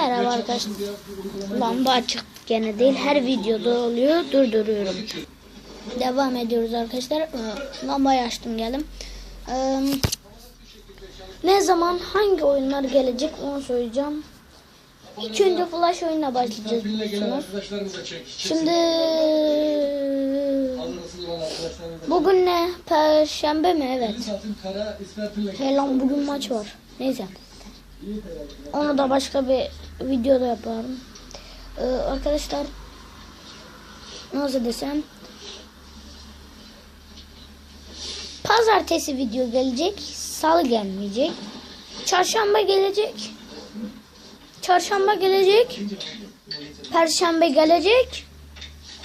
Merhaba arkadaşlar. Lamba açık gene değil. Her videoda oluyor. Durduruyorum. Devam ediyoruz arkadaşlar. Lambayı açtım geldim. Ee, ne zaman hangi oyunlar gelecek onu söyleyeceğim. İlk önce Flash oyununa başlayacağız biliyorsunuz. Şimdi bugün ne? Perşembe mi? Evet. Hey lan bugün maç var. Neyse. Onu da başka bir videoda yaparım. Ee, arkadaşlar nasıl desem Pazartesi video gelecek. Salı gelmeyecek. Çarşamba gelecek. Çarşamba gelecek. Perşembe gelecek.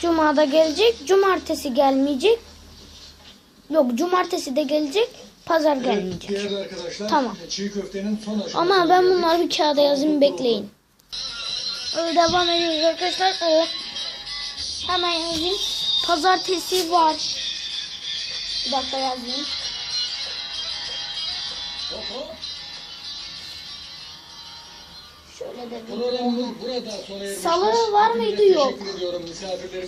Cuma da gelecek. Cumartesi gelmeyecek. Yok cumartesi de gelecek. Pazar gelmeyecek. Tamam. çiğ köftenin son aşaması. Ama ben bunları bir kağıda yazayım bekleyin. Öyle devam ediyoruz arkadaşlar. Ee, hemen yazayım. Pazartesi var. Bir dakika yazayım. Şöyle de bir. Salı var mıydı? Yok.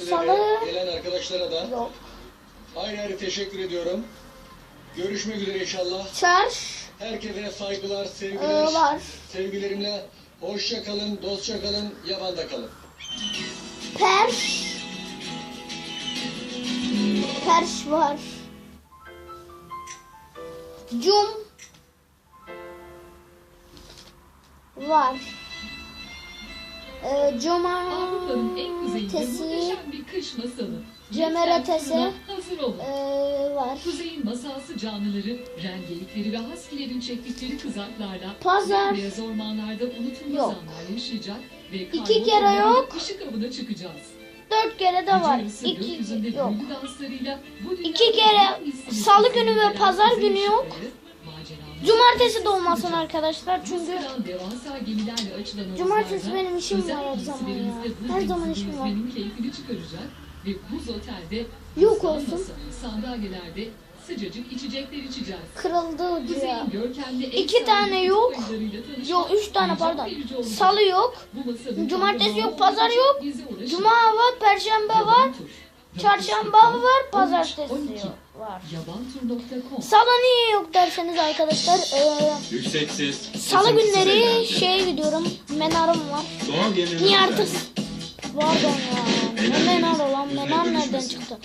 Salı- gelen arkadaşlara da. yok. Ayrı ayrı teşekkür ediyorum. Görüşmek üzere inşallah. Çarş Herkese saygılar, sevgiler. var. Sevgilerimle hoşça kalın, dostça kalın, yabanda kalın. Perş. Perş var. Cum var. Ee, Cuma Avrupa'nın en kuzeyinde tesi muhteşem bir kış masalı. Cemeretesi. Lütfen Hazır olun. ee, var. Kuzeyin masalsı canlıları, rengelikleri ve haskilerin çektikleri kızaklarla Pazar. beyaz ormanlarda unutulmaz Yok. anlar yaşayacak ve İki kere yok. ışık avına çıkacağız. Dört kere de Gece var. yarısı İki yok. İki kere salı günü ve pazar günü yok. Cumartesi de olmasın arkadaşlar çünkü Cumartesi benim işim var her zaman ya. Her zaman işim var. Ve buz otelde Yok olsun. sandalyelerde sıcacık içecekler içeceğiz. kırıldı diyor. Kuzeyin görkemli ev İki tane yok. tanışmak Yok üç tane heyecan pardon. verici olacak. Salı yok. Bu Cumartesi yok, pazar yok. Cuma var, perşembe Yaban var, Tur. çarşamba 440, var, pazartesi 13, yok. var. Yabantur.com Salı niye yok derseniz arkadaşlar. eee, Yüksek ses. Salı günleri size geldi. şeye gidiyorum. Menarım var. Doğal Niye artık? Pardon ya. Ne menar olan menar nereden çıktı?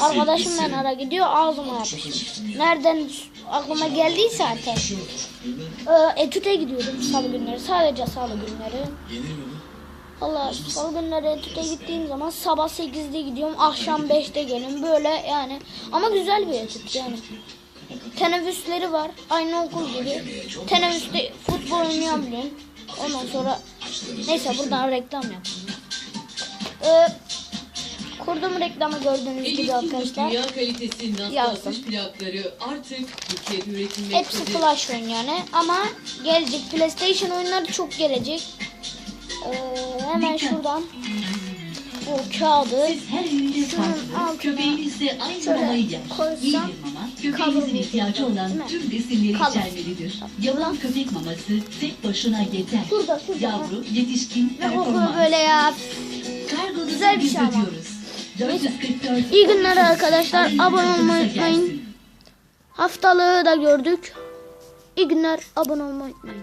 Arkadaşım menara gidiyor ağzıma yapıştı. Nereden aklıma geldiyse artık. Ee, etüte gidiyorum salı günleri. Sadece salı günleri. Valla salı günleri etüte gittiğim zaman sabah 8'de gidiyorum. Akşam 5'te geliyorum. Böyle yani. Ama güzel bir etüt yani. Teneffüsleri var. Aynı okul gibi. Teneffüste futbol oynayabiliyorum. Ondan sonra neyse buradan reklam yapayım. Ee, kurdum reklamı gördüğünüz gibi arkadaşlar. Dünya kalitesi nasıl plakları artık Türkiye'de üretilmektedir. Hepsi flash oyun yani ama gelecek PlayStation oyunları çok gelecek. Ee, hemen şuradan bu kağıdı Siz her öğünde Şunun farklı, altına köpeğiniz de aynı mamayı yer. koysam köpeğinizin ihtiyacı değil olan mi? tüm besinleri içermelidir. Yalan köpek maması tek başına yeter. Şurada, şurada. Yavru, yetişkin, ve performans. böyle ya. Güzel bir şey ama. ödüyoruz. 444 İyi günler arkadaşlar. Abone olmayı unutmayın. Haftalığı da gördük. İyi günler. Abone olmayı unutmayın.